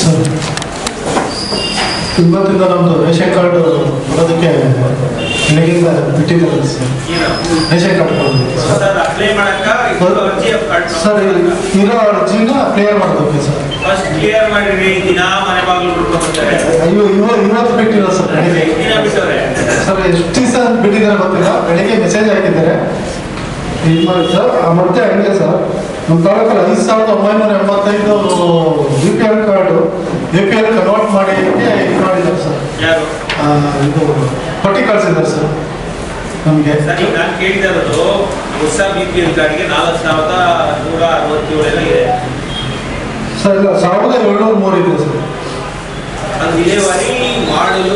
Sir ಇವತ್ತಿಂದ ನಮ್ಮದು ration card ಬರೋದಕ್ಕೆ ಬೆಳಗ್ಗೆಯಿಂದ ಬಿಟ್ಟಿದ್ದಾರೆ ಸರ್. Ration card sir. ಇರೋ ಅರ್ಜಿನ ಕ್ಲಿಯರ್ ಮಾಡೋದಕ್ಕೆ ಸರ್. ಅಯ್ಯೋ ಇವತ್ತು ಇವತ್ತು ಬಿಟ್ಟಿಲ್ಲ ಸರ್ ಸರ್ ಎಷ್ಟು ದಿವಸ ಬಿಟ್ಟಿದ್ದಾರೆ ಗೊತ್ತಿಲ್ಲ. ಬೆಳಿಗ್ಗೆ ಮೆಸೇಜ್ ಹಾಕಿದ್ದಾರೆ. ಇದು ಮಾಡಿ ಸರ್? ಆ, ಮತ್ತೆ ಹಂಗೆ ಸರ್. ನಮ್ಮ ತಾಲೂಕಲ್ಲಿ ಐದು ಸಾವಿರದ ಒಂಬೈನೂರ ಎಂಬತ್ತೈದು U P L card U P L convert ಮಾಡಿ ಇದು ಮಾಡಿದ್ದಾರೆ ಸರ್. ಇದು ಪಟ್ಟಿ ಕಳಿಸಿದ್ದಾರೆ ಸರ್. ನಮಗೆ. ಸರ್ ಈಗ ನಾನು ಕೇಳ್ತಾ ಇರೋದು ಹೊಸ ಬಿ ಪಿ ಎಲ್ ಕಾರ್ಡ್ಗೆ ನಾಲ್ಕು ಸಾವಿರದ ನೂರ ಅರವತ್ತೇಳು ಎಲ್ಲ ಇದೆ. ಸರ್ ಇಲ್ಲ ಸಾವಿರದ ಏಳ್ನೂರ ಮೂರು ಇದೆ ಸರ್. ಅದು ವಿಲೇವಾರಿ ಮಾಡಲು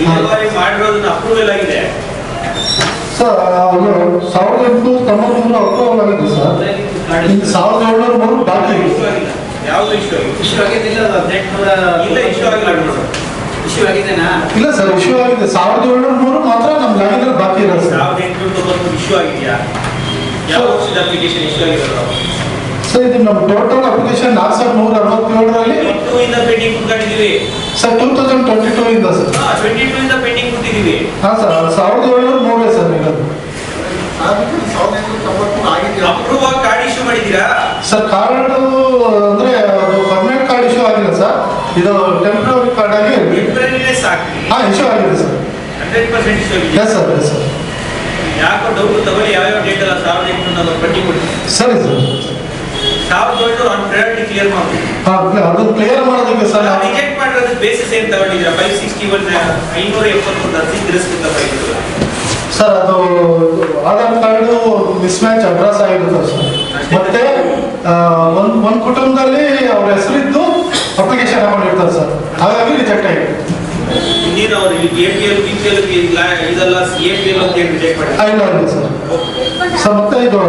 ವಿಲೇವಾರಿ ಮಾಡಿರೋದನ್ನ ಅಪ್ರೂವಲ್ ಆಗಿದೆ. ಸರ್ ಅದು ಸಾವಿರದ ಎಂಟುನೂರ ತೊಂಬತ್ಮೂರು ಅಕ್ಟೋಬರ್ ಆಗಿದೆ ಸರ್ ಇನ್ನು ಸಾವಿರದ ಏಳ್ನೂರ ಮೂರು ಬಾಕಿ ಯಾವುದು ಇಶ್ಯೂ ಆಗಿಲ್ಲ ಇಶ್ಯೂ ಆಗಿದ್ದಿಲ್ಲ ಹದಿನೆಂಟುನೂರ ಇಲ್ಲ ಇಶ್ಯೂ ಆಗಿಲ್ಲ ನೋಡು. ಇಶ್ಯೂ ಆಗಿದೆನಾ? ಇಲ್ಲ ಸರ್ ಇಶ್ಯೂ ಆಗಿದೆ. ಸಾವಿರದ ಏಳ್ನೂರ ಮೂರು ಮಾತ್ರ ನಮ್ಮ ಲೈನಲ್ಲಿ ಬಾಕಿ ಇಲ್ಲ ಸರ್. ಸಾವಿರದ ಎಂಟುನೂರ ತೊಂಬತ್ಮೂರು ಇಶ್ಯೂ ಆಗಿದೆಯಾ? ಯಾವ ವರ್ಷದ ಅಪ್ಲಿಕೇಶನ್ ಇಶ್ಯೂ ಆಗಿರೋದು? ಸರ್ ಇದು ನಮ್ಮ ಟೋಟಲ್ ಅಪ್ಲಿಕೇಶನ್ ನಾಲ್ಕು ಸಾವಿರದ ನೂರ ಅರವತ್ತೇಳರಲ್ಲಿ ಟೂ ಇಂದ pending ಕುತ್ಕೊಂಡಿದ್ದೀವಿ. Sir two thousand twenty two ಇಂದ ಸರ್. ಟ್ವೆಂಟಿ ಟೂ ಇಂದ ಪೆಂಡಿಂಗ್ ಕುಟ್ಟಿದ್ದೀವಿ ಹಾಂ ಸರ್ ಸಾವಿರದ ಏಳ್ನೂರ ಮೂರೇ ಸರ್ ಕಾರ್ಡ್ ಅಂದರೆ ಅದು ಪರ್ಮನೆಂಟ್ ಕಾರ್ಡ್ ಇಶ್ಯೂ ಆಗಿಲ್ಲ ಸರ್ ಇದು ಟೆಂಪ್ರವರಿ ಕಾರ್ಡ್ ಆಗಿ ಹಾಂ ಇಶ್ಯೂ ಆಗಿದೆ sir yes sir yes sir ಯಾಕೋ ಡೌಟ್ ತಗೊಳ್ಳಿ ಯಾವ್ಯಾವ ಡೇಟ್ ಅಲ್ಲ ಸಾವಿರದ ಎಂಟುನೂರ ಪಟ್ಟಿ ಕೊಡಿ. ಸರಿ ಸರ್ ಸಾವಿರದ ಏಳ್ನೂರ ಆನ್ ಪ್ರಯಾರಿಟಿ ಕ್ಲಿಯರ್ ಮಾಡಿ ಹಾಂ ಅದು ಕ್ಲಿಯರ್ ಮಾಡೋದಕ್ಕೆ ಸರ್ ರಿಜೆಕ್ಟ್ ಮಾಡಿರೋದು ಬೇಸಿಸ್ ಏನು ತಗೊಂಡಿದ್ದೀರಾ? ಫೈವ್ ಸಿಕ್ಸ್ಟಿ ಒನ್ ಐನೂರ ಎಪ್ಪತ್ತೊಂದು ಅರ್ಜಿ ತಿರಸ್ಕೃತ ಸರ್ ಅದು Aadhaar card mismatch address ಆಗಿರುತ್ತೆ ಸರ್. ಮತ್ತೆ ಒಂದು ಒಂದು ಕುಟುಂಬದಲ್ಲಿ ಅವ್ರ ಹೆಸರಿದ್ದು ಅಪ್ಲಿಕೇಶನ್ ಹಾಕೊಂಡಿರ್ತಾರೆ ಸರ್. ಹಾಗಾಗಿ ರಿಜೆಕ್ಟ್ ಆಯ್ತು. ಅವ್ರು A P L B P L ಇದೆಲ್ಲ ಎ ಪಿ ಎಲ್ ಅಂತ ಹೇಳಿ ರಿಜೆಕ್ಟ್ ಮಾಡಿ ಆಗಿಲ್ಲ ಸರ್. ಸರ್ ಮತ್ತೆ ಇದು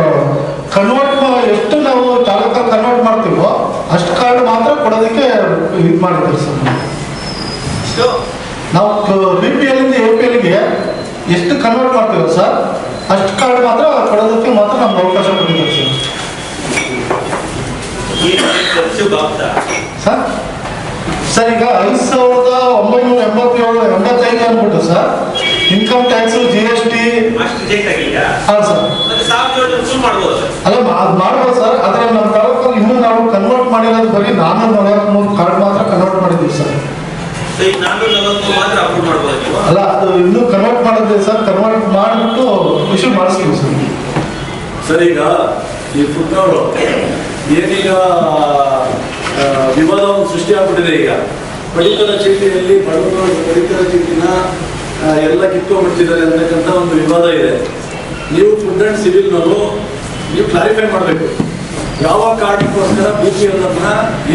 ಕನ್ವರ್ಟ್ ಎಷ್ಟು ನಾವು ತಾಲೂಕ ಕನ್ವರ್ಟ್ ಮಾಡ್ತೀವೋ ಅಷ್ಟು ಕಾರ್ಡ್ ಮಾತ್ರ ಕೊಡೋದಕ್ಕೆ ಇದು ಮಾಡಿದ್ರು ಸರ್. ನಾವು B P L A P ಎಲ್ಗೆ ಎಷ್ಟು ಕನ್ವರ್ಟ್ ಮಾಡ್ತೇವೆ ಸರ್ ಅಷ್ಟು ಕಾರ್ಡ್ ಮಾತ್ರ ಕೊಡೋದಕ್ಕೆ ಮಾತ್ರ ನಮ್ಗೆ ಅವಕಾಶ ಕೊಡ್ತೀವಿ ಸರ್ ಸರ್ ಸರ್ ಈಗ ಐದು ಸಾವಿರದ ಒಂಬೈನೂರ ಎಂಬತ್ತೇಳು ಎಂಬತ್ತೈದು ಅಂದ್ಬಿಟ್ಟು sir income tax G S T ಹಾಂ ಸರ್ ಅಲ್ಲ ಅದ್ ಮಾಡ್ಬೋದು ಸರ್ ಆದರೆ ನಮ್ಮ ತಾಲೂಕಲ್ಲಿ ಇನ್ನೂ ನಾವು ಕನ್ವರ್ಟ್ ಮಾಡಿರೋದು ಬರೀ ನಾನ್ನೂರ ನಲವತ್ತ್ಮೂರು ಕಾರ್ಡ್ ಮಾತ್ರ ಕನ್ವರ್ಟ್ ಮಾಡಿದ್ದೀವಿ ಸರ್ ಸೊ ಈಗ ನಾನ್ನೂರ ನಲವತ್ಮೂರು ಮಾತ್ರ ಅಪ್ರೂವ್ ಮಾಡ್ಬೋದು ನೀವು ಅಲ್ಲ ಅದು ಇನ್ನೂ ಕನ್ವರ್ಟ್ ಮಾಡಿದ್ವಿ ಸರ್ ಕನ್ವರ್ಟ್ ಮಾಡಿಬಿಟ್ಟು ಇಶ್ಯೂ ಮಾಡಿಸ್ತೀವಿ ಸರ್. ಸರ್ ಈಗ ಈ ಫುಟ್ನವರು ಏನೀಗ ವಿವಾದ ಒಂದು ಸೃಷ್ಟಿ ಆಗ್ಬಿಟ್ಟಿದೆ ಈಗ. ಪಡಿತರ ಚೀಟಿಯಲ್ಲಿ ಬಡವರು ಪಡಿತರ ಚೀಟಿನ ಎಲ್ಲ ಕಿತ್ಕೊಂಡ್ಬಿಡ್ತಿದ್ದಾರೆ ಅಂತಕ್ಕಂಥ ಒಂದು ವಿವಾದ ಇದೆ. ನೀವು ಫುಡ್ ಅಂಡ್ ಸಿವಿಲ್ನವರು ನೀವು ಕ್ಲಾರಿಫೈ ಮಾಡಬೇಕು. ಯಾವ ಕಾರಣಕ್ಕೋಸ್ಕರ ಬಿ ಪಿ ಎಲ್ ಅನ್ನ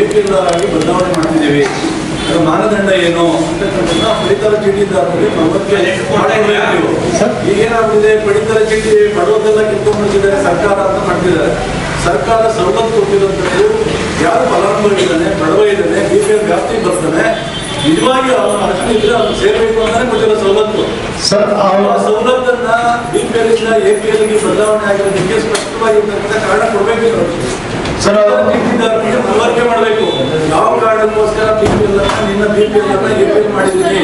ಎ ಪಿ ಎಲ್ ಆಗಿ ಬದಲಾವಣೆ ಮಾಡ್ತಿದ್ದೀವಿ? ಅದರ ಮಾನದಂಡ ಏನು ಅಂತಕ್ಕಂಥ ಪಡಿತರ. ಸರ್? ಈಗೇನಾಗ್ಬಿಟ್ಟಿದೆ ಪಡಿತರ ಚೀಟಿ ಬಡವರೆಲ್ಲ ಕಿತ್ಕೊಂಡ್ಬಿಟ್ಟಿದ್ದಾರೆ ಸರ್ಕಾರ ಅಂತ ಮಾಡ್ತಿದ್ದಾರೆ ಸರ್ಕಾರ ಸವಲತ್ತು ಕೊಟ್ಟಿರುವಂಥದ್ದು ಯಾರು ಫಲಾನುಭವಿದ್ದಾನೆ ಬಡವ ಇದ್ದಾನೆ ಬಿ ಪಿ ಎಲ್ ವ್ಯಾಪ್ತಿ ಬರ್ತಾನೆ ನಿಜವಾಗಿ ಅವನು ಅಷ್ಟು ಇದ್ರೆ ಅವ್ನು ಸೇರ್ಬೇಕು ಅಂತಾನೆ ಕೊಟ್ಟಿರೋ ಸವಲತ್ತು ಸರ್ ಆ ಸವಲತ್ತನ್ನ ಬಿ ಪಿ ಎಲ್ ಇಂದ ಎ ಪಿ ಬದಲಾವಣೆ ಆಗಿರೋದಕ್ಕೆ ಸ್ಪಷ್ಟವಾಗಿರ್ತಕ್ಕಂಥ ಕಾರಣ ಕೊಡಬೇಕು ಸರ್ ಮನವರಿಕೆ ಮಾಡಬೇಕು. ಯಾವ ಕಾರಣಕ್ಕೋಸ್ಕರ ಬಿ ಪಿ ಎಲ್ ಅನ್ನ ನಿನ್ನ ಬಿ ಪಿ ಎಲ್ ಅನ್ನ ಎ ಪಿ ಎಲ್ ಮಾಡಿದ್ದೀನಿ.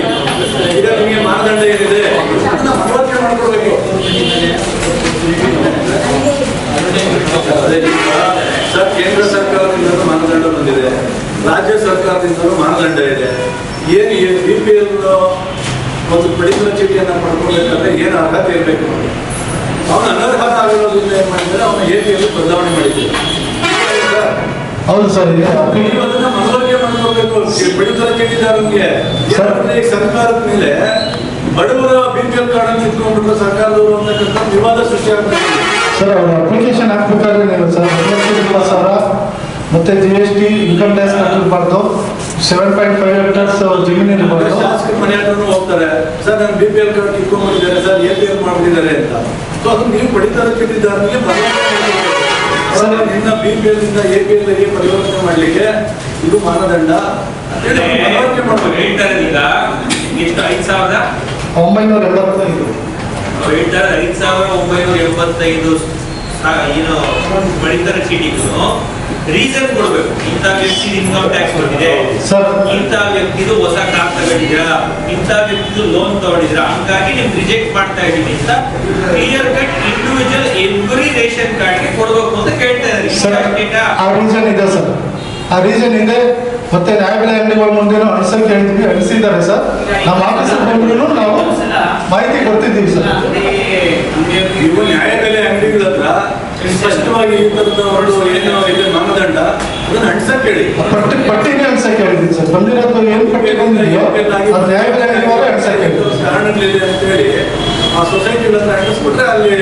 ಈಗ ನಿಮಗೆ ಮಾನದಂಡ ಏನಿದೆ? ಅದನ್ನ ಮಾಡ್ಕೊಳ್ಬೇಕು. ಅದೇ ಸರ್, ಕೇಂದ್ರ ಸರ್ಕಾರದಿಂದಲೂ ಮಾನದಂಡ ಬಂದಿದೆ. ರಾಜ್ಯ ಸರ್ಕಾರದಿಂದಲೂ ಮಾನದಂಡ ಇದೆ. ಏನು ಬಿ ಪಿ ಎಲ್ ಒಂದು ಪಡಿತರ ಚೀಟಿಯನ್ನು ಪಡ್ಕೊಳ್ಬೇಕಂದ್ರೆ ಏನು ಅರ್ಹತೆ ಇರಬೇಕು? ಅವನು ಅನರ್ಹತ ಆಗಿರೋದ್ರಿಂದ ಏನು ಮಾಡಿದರೆ ಅವನು ಎ ಪಿ ಎಲ್ ಬದಲಾವಣೆ ಮಾಡಿದ್ದಾರೆ. ಹೌದು ಸರ್ ಇದೆ. ಅದನ್ನ ಸರ್ಕಾರದ ಮೇಲೆ ಬಡವರ ಬಿ ಪಿ ಎಲ್ ಕಾರ್ಡ್ ಅನ್ನು ಇಟ್ಕೊಂಡ್ಬಿಟ್ರೆ ಸರ್ಕಾರದವರು ಅಂತಕ್ಕಂಥ ವಿವಾದ ಸೃಷ್ಟಿ ಆಗ್ತದೆ ಸರ್ ಅವ್ರ ಅಪ್ಲಿಕೇಶನ್ ಹಾಕ್ಬೇಕಾದ್ರೆ ನೀವು ಸರ್? ಸಾವಿರ ಮತ್ತೆ G S T income tax ಕಟ್ಟಿರ್ಬಾರ್ದು seven point five hectares ಜಮೀನು ಇರಬಾರ್ದು ಶಾಸಕರ ಮನೆ ಹತ್ರನೂ ಹೋಗ್ತಾರೆ. ಸರ್ ನಾನು ಬಿ ಪಿ ಎಲ್ ಕಾರ್ಡ್ ಇಟ್ಕೊಂಡ್ಬಿಟ್ಟಿದ್ದಾರೆ ಸರ್ ಎ ಪಿ ಎಲ್ ಮಾಡ್ಬಿಟ್ಟಿದ್ದಾರೆ ಅಂತ. ಸೊ ಅದು ನೀವು ಪಡಿತರ ಕೇಳಿದ್ದಾರೆ ನಿನ್ನ ಬಿ ಪಿ ಎಲ್ ಇಂದ ಎ ಪಿ ಎಲ್ಗೆ ಪರಿವರ್ತನೆ ಮಾಡ್ಲಿಕ್ಕೆ ಇದು ಮಾನದಂಡ. ಮಾಡ್ಬೇಕು. ಎಷ್ಟು ಐದು ಸಾವಿರದ ಒಂಬೈನೂರ ಎಂಬತ್ತೈದು ಹೇಳ್ತಾರೆ ಐದು ಸಾವಿರ ಒಂಬೈನೂರ ಎಂಬತ್ತೈದು ಏನು ಪಡಿತರ ಚೀಟಿಗೂ ರೀಸನ್ ಕೊಡಬೇಕು. ಇಂಥ ವ್ಯಕ್ತಿ ಇನ್ಕಮ್ ಟ್ಯಾಕ್ಸ್ ಬಂದಿದೆ ಸರ್ ಇಂಥ ವ್ಯಕ್ತಿದು ಹೊಸ ಕಾರ್ ತಗೊಂಡಿದ್ದೀರಾ? ಇಂಥ ವ್ಯಕ್ತಿದು ಲೋನ್ ತಗೊಂಡಿದ್ದೀರಾ? ಹಂಗಾಗಿ ನೀವು ರಿಜೆಕ್ಟ್ ಮಾಡ್ತಾ ಇದ್ದೀನಿ ಅಂತ clear cut individual every ration ಕಾರ್ಡ್ಗೆ ಕೊಡಬೇಕು ಅಂತ ಕೇಳ್ತಾ ಸರ್ ಇದ್ದಾರೆ ಆ ರೀಸನ್ ಇದೆ ಸರ್ ಆ ರೀಸನ್ ಇದೆ. ಮತ್ತೆ ನ್ಯಾಯಬೆಲೆ ಅಂಗಡಿಗಳ ಮುಂದೆನೂ ಅಳಿಸಕ್ಕೆ ಹೇಳಿದ್ವಿ ಅಳಿಸಿದ್ದಾರೆ ಸರ್ ನಮ್ಮ ಆಫೀಸರ್ ಬಂದ್ರು ನಾವು ಮಾಹಿತಿ ಕೊಡ್ತಿದ್ದೀವಿ ಸರ್ ನೀವು ನ್ಯಾಯಬೆಲೆ ಅಂಗಡಿಗಳ ಹತ್ರ ಸ್ಪಷ್ಟವಾಗಿ ಈ ತರದ ಹೊರಡು ಏನು ಇದೆ ಮಾನದಂಡ? ಅದನ್ನ ಅನ್ಸಕ್ ಹೇಳಿ. ಪಟ್ಟಿ ಪಟ್ಟಿನೇ ಅನ್ಸಕ್ ಹೇಳಿದ್ವಿ ಸರ್. ಬಂದಿರೋದು ಏನು ಪಟ್ಟಿ ಬಂದಿದೆಯೋ ಅದು ನ್ಯಾಯಬೆಲೆ ಅಂಗಡಿಯವರೇ ಹೇಳಿ ಕಾರಣಗಳಿದೆ ಅಂತ ಹೇಳಿ ಆ ಸೊಸೈಟಿ ಹತ್ರ ಅಂಟಿಸ್ಬಿಟ್ರೆ ಅಲ್ಲಿ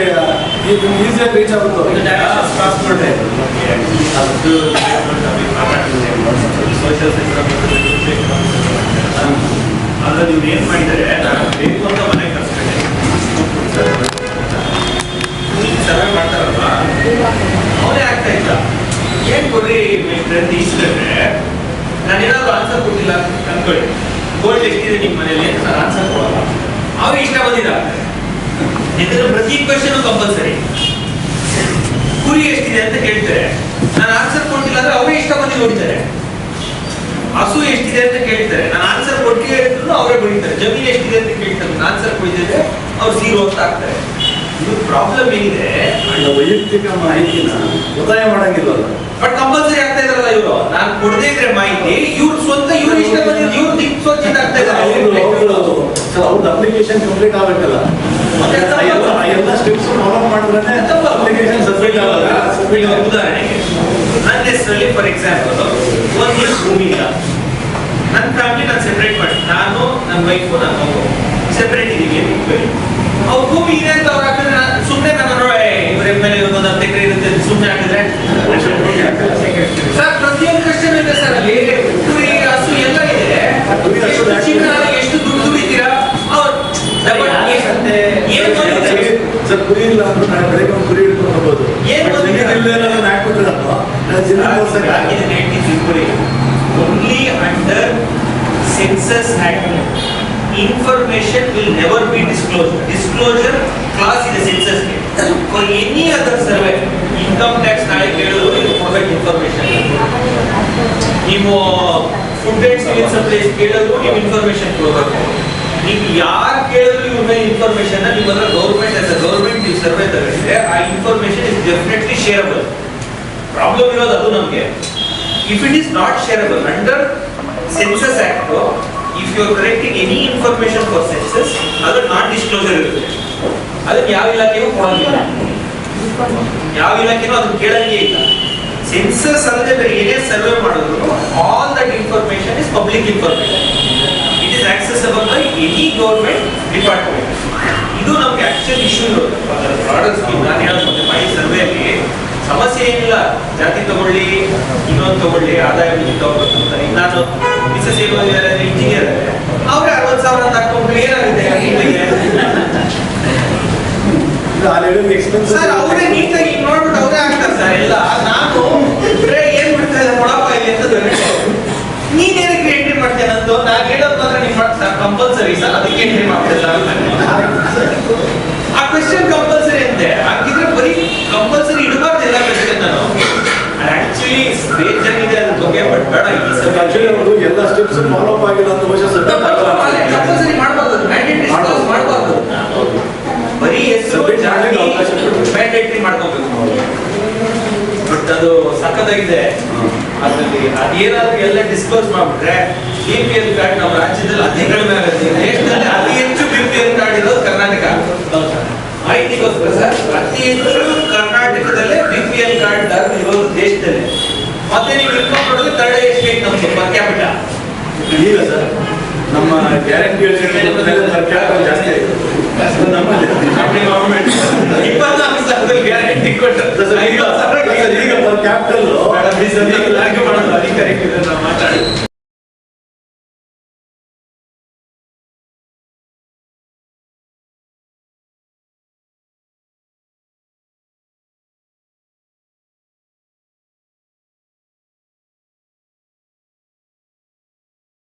ಈಸಿಯಾಗಿ ರೀಚ್ ಆಗುತ್ತೆ? ಅದ್ರ ನೀವು ಏನ್ ಮಾಡಿದ್ದಾರೆ ನಾನು ಬೇಕು ಅಂತ ಆಗ್ತಾ ಇದ್ದ ಏನ್ ಕೊಡ್ರಿ ಅಂತ ನಾನು ಏನಾದ್ರು ಆನ್ಸರ್ ಕೊಟ್ಟಿಲ್ಲ ಅಂತ ಅನ್ಕೊಳ್ಳಿ. ಗೋಲ್ಡ್ ಎಷ್ಟಿದೆ ನಿಮ್ಮ ಮನೇಲಿ ಅಂತ ನಾನು ಆನ್ಸರ್ ಕೊಡಲ್ಲ. ಅವ್ರು ಇಷ್ಟ ಬಂದಿದ ಯಾಕಂದ್ರೆ ಪ್ರತಿ ಕ್ವಶನ್ ಕಂಪಲ್ಸರಿ ಕುರಿ ಎಷ್ಟಿದೆ ಅಂತ ಕೇಳ್ತಾರೆ. ನಾನು ಆನ್ಸರ್ ಕೊಟ್ಟಿಲ್ಲ ಅಂದ್ರೆ ಅವರೇ ಇಷ್ಟ ಬಂದು ನೋಡ್ತಾರೆ. ಹಸು ಎಷ್ಟಿದೆ ಅಂತ ಕೇಳ್ತಾರೆ. ನಾನು ಆನ್ಸರ್ ಕೊಟ್ಟಿಲ್ಲ ಹೇಳಿದ್ರು ಅವರೇ ಬರೀತಾರೆ ಜಮೀನು ಎಷ್ಟಿದೆ ಅಂತ ಕೇಳ್ತಾರೆ. ಆನ್ಸರ್ ಕೊಟ್ಟಿದ್ರೆ ಅವ್ರು ಝೀರೋ ಅಂತ ಆಗ್ತಾರೆ ಪ್ರಾಬ್ಲಮ್ ಏನಿದೆ? ವೈಯಕ್ತಿಕ ಮಾಹಿತಿನ ಮಾಡಂಗಿಲ್ಲ ಮಾಡಂಗಿಲ್ಲಲ್ಲ. ಬಟ್ ಕಂಪಲ್ಸರಿ ಆಗ್ತಾ ಇದ್ರಲ್ಲ ಇವರು. ನಾನು ಕೊಡದೇ ಇದ್ರೆ ಮಾಹಿತಿ ಇವ್ರ ಸ್ವಂತ ಇವ್ರ ಇಷ್ಟ ಬಂದಿದ್ದು ಇವ್ರ ದಿಕ್ ಸ್ವಚ್ಛತೆ ಆಗ್ತಾ ಇದ್ದಾರೆ ಅವ್ರದ್ದು ಅಪ್ಲಿಕೇಶನ್ ಕಂಪ್ಲೀಟ್ ಆಗಬೇಕಲ್ಲ. ಎಲ್ಲ ಸ್ಟೆಪ್ಸ್ ಫಾಲೋ ಮಾಡಿದ್ರೆ ಅಪ್ಲಿಕೇಶನ್ ಸಬ್ಮಿಟ್ ಆಗಲ್ಲ ಉದಾಹರಣೆಗೆ ನನ್ನ ಹೆಸರಲ್ಲಿ ಫಾರ್ ಎಕ್ಸಾಂಪಲ್ ಒಂದು ಎಷ್ಟು ಭೂಮಿ ಇಲ್ಲ. ನನ್ನ ಫ್ಯಾಮಿಲಿ ನಾನು ಸೆಪರೇಟ್ ಮಾಡಿ. ನಾನು ನನ್ನ ವೈಫು ನನ್ನ ಮಗು. ಸೆಪರೇಟ್ ಇದೀವಿ. ಅವ್ರ ಭೂಮಿ ಇದೆ ಅಂತ ಅವ್ರು ಹಾಕಿದ್ರೆ ಸುಮ್ಮನೆ ನಾನು ಇವ್ರ ಮೇಲೆ ಒಂದೊಂದು ಹತ್ತು ಎಕರೆ ಇರುತ್ತೆ ಸುಮ್ಮನೆ ಹಾಕಿದ್ರೆ? ಸರ್ ಪ್ರತಿಯೊಂದು ಕ್ವಶನ್ ಇದೆ ಸರ್ ಅಲ್ಲಿ. ಕುರಿ ಹಸು ಎಲ್ಲ ಇದೆ. ಎಷ್ಟು ದುಡ್ಡು ದುಡಿತೀರಾ? ಸರ್ ಕುರಿ ಇಲ್ಲ ಅಂದ್ರೆ ನಾಳೆ ಬೆಳಗ್ಗೆ ಒಂದು ಕುರಿ ಹಿಡ್ಕೊಂಡು ಹೋಗ್ಬೋದು. ಏನ್ ಬಂದಿದೆ? ಇಲ್ಲ ಹಾಕ್ಬಿಟ್ಟಿರಪ್ಪ ನಾನು ಓನ್ಲಿ ವರ್ಷಕ್ಕೆ census hand information will never be disclosed. Disclosure clause ಇದೆ census ಗೆ. For any other survey, income tax ನಾಳೆ ಕೇಳಿದ್ರು ನೀವು ಕೊಡ್ಬೇಕು ಇನ್ಫಾರ್ಮೇಶನ್ ನೀವು ಫುಡ್ ಅಂಡ್ ಸಿವಿಲ್ ಸಪ್ಲೈಸ್ ಕೇಳಿದ್ರು ನೀವು ಇನ್ಫಾರ್ಮೇಶನ್ ಕೊಡಬೇಕು. ನೀವು ಯಾರು ಕೇಳಿದ್ರು ಇವ್ರ ಮೇಲೆ ಇನ್ಫಾರ್ಮೇಶನ್ ನಿಮ್ಮ ಹತ್ರ ಗೌರ್ಮೆಂಟ್ ಆಸ್ ಅ ಗೌರ್ಮೆಂಟ್ ನೀವು ಸರ್ವೆ ತಗೊಂಡಿದ್ರೆ ಆ information is definitely shareable problem ಇರೋದು ಅದು ನಮಗೆ. If it is not shareable under census act if you are collecting any information for census ಅದು ನಾನ್ ಡಿಸ್ಕ್ಲೋಸರ್ ಇರುತ್ತೆ. ಅದಕ್ಕೆ ಯಾವ ಇಲಾಖೆಯೂ ಕೊಡಂಗಿಲ್ಲ ಯಾವ ಇಲಾಖೆನೂ ಅದನ್ನು ಕೇಳಂಗೇ ಇಲ್ಲ. ಸೆನ್ಸಸ್ ಅಲ್ಲದೆ ಬೇರೆ ಏನೇ ಸರ್ವೆ ಮಾಡಿದ್ರು all that information is public information it is accessible by any government department ಇದು ನಮ್ಗೆ ಆಕ್ಚುಯಲ್ ಇಶ್ಯೂ ಇರೋದು. ಪ್ರಾಡಕ್ಟ್ ಸ್ಕೀಮ್ ನಾನು ಹೇಳೋದು ಮತ್ತೆ ಮೈ ಸರ್ವೆಯಲ್ಲಿ ಸಮಸ್ಯೆ ಏನಿಲ್ಲ. ಜಾತಿ ತಗೊಳ್ಳಿ, ಇನ್ನೊಂದು ತಗೊಳ್ಳಿ, ಆದಾಯ ತಗೋಬೇಕು ಅಂತ. ಈಗ ಏನು ಓದಿದ್ದಾರೆ ಇಂಜಿನಿಯರ್ ಅವ್ರೆ ಅರವತ್ತು ಸಾವಿರ ಅಂತ ಹಾಕೊಂಡ್ರೆ ಏನಾಗುತ್ತೆ ಸರ್ ಅವರೇ ನೀಟಾಗಿ ನೋಡ್ಬಿಟ್ಟು ಅವರೇ ಆಗ್ತಾರೆ ಸರ್ ಎಲ್ಲ ನಾನು ಏನ್ ಬಿಡ್ತಾ ಇದೆ ಕೊಡಪ್ಪ ಇಲ್ಲಿ ಅಂತ ನೀನ್ ಏನಕ್ಕೆ ಎಂಟ್ರಿ ಮಾಡ್ತೇನೆ ನಾನು ಹೇಳೋದು ಮಾತ್ರ ನೀವು ಮಾಡ್ತಾ ಕಂಪಲ್ಸರಿ ಸರ್ ಅದಕ್ಕೆ ಎಂಟ್ರಿ ಮಾಡ್ತಿಲ್ಲ ಆ ಕ್ವೆಶ್ಚನ್ ಕಂಪಲ್ಸರಿ ಅಂತೆ ಹಾಗಿದ್ರೆ ಬರೀ ಕಂಪಲ್ಸರಿ ಇಡಬಾರ್ದು ಎಲ್ಲ ಕ್ವೆಶ್ಚನ್ ನಾನು ಆಕ್ಚುಲಿ ಬೇಜಾರಿದೆ ಬಗ್ಗೆ ಬಟ್ ಬೇಡ ಈ ಸಲ ಆಕ್ಚುಲಿ ಅವರು ಎಲ್ಲ ಸ್ಟೆಪ್ಸ್ ಫಾಲೋ ಅಪ್ ಆಗಿಲ್ಲ ಅಂತ ಸಬ್ಮಿಟ್ ಕಂಪಲ್ಸರಿ ಮಾಡಬಾರ್ದು ಮ್ಯಾಂಡೇಟರಿ ಮಾಡಬಾರ್ದು. ಬರೀ ಹೆಸರು ಮಾಡ್ಲಿಕ್ಕೆ ಮ್ಯಾಂಡೇಟರಿ ಮಾಡ್ಕೋಬೇಕು. ಬಟ್ ಅದು ಸಖತ್ತಾಗಿದೆ. ಅದ್ರಲ್ಲಿ ಅದೇನಾದ್ರೂ ಎಲ್ಲ ಡಿಸ್ಕ್ಲೋಸ್ ಮಾಡ್ಬಿಟ್ರೆ ಬಿ ಪಿ ಎಲ್ ಕಾರ್ಡ್ ನಮ್ಮ ರಾಜ್ಯದಲ್ಲಿ ಅತಿ ಕಡಿಮೆ ಆಗುತ್ತೆ. ದೇಶದಲ್ಲಿ ಅತಿ ಹೆಚ್ಚು ಬಿ ಪಿ ಎಲ್ ಕಾರ್ಡ್ ಇರೋದು ಕರ್ನಾಟಕ. ಮಾಹಿತಿಗೋಸ್ಕರ ಸರ್ ಅತಿ ಹೆಚ್ಚು ಇರೋದು ದೇಶದಲ್ಲೇ. ಮತ್ತೆ ನೀವು ಇನ್ಕಮ್ ಮಾಡೋದು ತರ್ಡ್ ಎಸ್ಟೇಟ್ ನಮ್ದು ಪರ್ ಕ್ಯಾಪಿಟಲ್ ಇಲ್ಲ ಸರ್. ನಮ್ಮ ಗ್ಯಾರಂಟಿ ಪರ್ ಕ್ಯಾಪಿಟಲ್ ಜಾಸ್ತಿ ಆಗಿದೆ. ನಮ್ಮ ಗವರ್ಮೆಂಟ್ ಇಪ್ಪತ್ನಾಲ್ಕು ಸಾವಿರದಲ್ಲಿ ಗ್ಯಾರಂಟಿ ಕೊಟ್ಟರು ಈಗ ಪರ್ ಕ್ಯಾಪಿಟಲ್